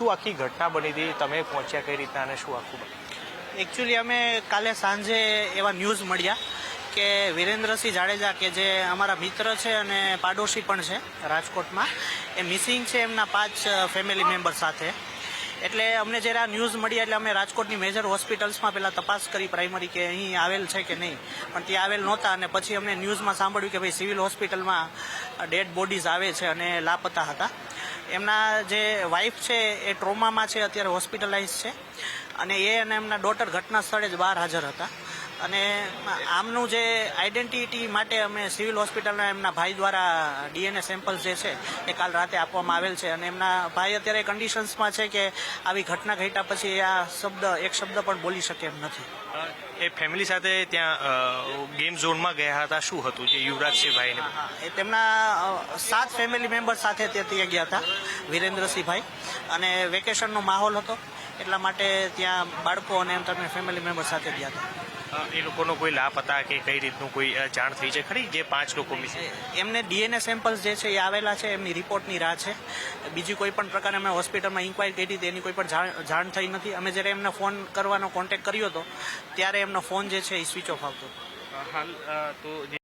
શું આખી ઘટના બની હતી? તમે પહોંચ્યા કઈ રીતના અને શું આખું બન્યું? એકચ્યુઅલી અમે કાલે સાંજે એવા ન્યૂઝ મળ્યા કે વિરેન્દ્રસિંહ જાડેજા કે જે અમારા મિત્ર છે અને પાડોશી પણ છે રાજકોટમાં, એ મિસિંગ છે એમના પાંચ ફેમિલી મેમ્બર સાથે. એટલે અમને જ્યારે આ ન્યૂઝ મળ્યા એટલે અમે રાજકોટની મેજર હોસ્પિટલ્સમાં પહેલાં તપાસ કરી પ્રાઇમરી કે અહીં આવેલ છે કે નહીં. પણ ત્યાં આવેલ નહોતા અને પછી અમને ન્યૂઝમાં સાંભળ્યું કે ભાઈ સિવિલ હોસ્પિટલમાં ડેડ બોડીઝ આવે છે અને લાપતા હતા. એમના જે વાઈફ છે, એ ટ્રોમામાં છે, અત્યારે હોસ્પિટલાઇઝ છે. અને એ અને એમના ડોટર ઘટના સ્થળે જ બહાર હાજર હતા. અને આમનું જે આઈડેન્ટિટી માટે અમે સિવિલ હોસ્પિટલના એમના ભાઈ દ્વારા ડીએનએ સેમ્પલ્સ જે છે એ કાલ રાતે આપવામાં આવેલ છે. અને એમના ભાઈ અત્યારે કન્ડિશન્સમાં છે કે આવી ઘટના ઘટ્યા પછી આ શબ્દ એક શબ્દ પણ બોલી શકે એમ નથી. એ ફેમિલી સાથે ત્યાં ગેમ ઝોનમાં ગયા હતા. શું હતું જે યુવરાજસિંહભાઈને? એ તેમના સાત ફેમિલી મેમ્બર સાથે તે ત્યાં ગયા હતા વિરેન્દ્રસિંહભાઈ. અને વેકેશનનો માહોલ હતો. એટલા માટે ત્યાં બાળકો અને એમ તમે ફેમિલી મેમ્બર સાથે ગયા હતા. એ લોકોનો કોઈ લાભ હતા કે કઈ રીતનું કોઈ જાણ થઈ છે ખરી? જે પાંચ લોકો એમને ડીએનએ સેમ્પલ્સ જે છે એ આવેલા છે એમની રિપોર્ટની રાહ છે. બીજી કોઈ પણ પ્રકારે અમે હોસ્પિટલમાં ઇન્ક્વાયરી કરી હતી એની કોઈ પણ જાણ થઈ નથી. અમે જ્યારે એમને ફોન કરવાનો કોન્ટેક્ટ કર્યો હતો ત્યારે એમનો ફોન જે છે એ સ્વિચ ઓફ આવતો હતો. હાલ તો